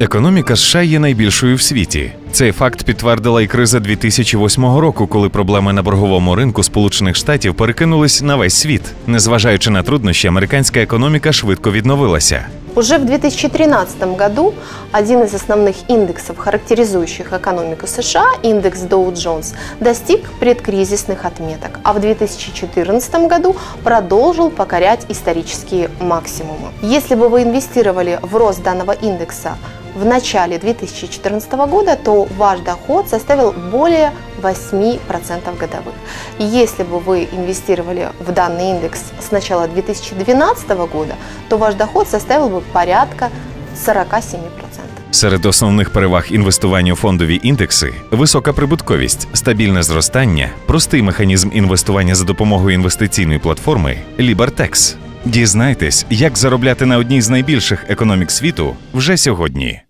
Економіка США є найбільшою в світі. Цей факт підтвердила і криза 2008 року, коли проблеми на борговому ринку Сполучених Штатів перекинулись на весь світ. Незважаючи на труднощі, американська економіка швидко відновилася. Уже в 2013 году один из основных индексов, характеризующих экономику США, индекс Dow Jones, достиг предкризисных отметок, а в 2014 году продолжил покорять исторические максимумы. Если бы вы инвестировали в рост данного индекса в начале 2014 года, то ваш доход составил более 8% годовых. И Если бы вы инвестировали в данный индекс с начала 2012 года, то ваш доход составил бы порядка 47%. Серед основних переваг інвестування у фондові індекси висока прибутковість, стабільне зростання, простий механізм інвестування за допомогою інвестиційної платформи LiberTex. Дізнайтесь, як заробляти на одній з найбільших економік світу вже сьогодні.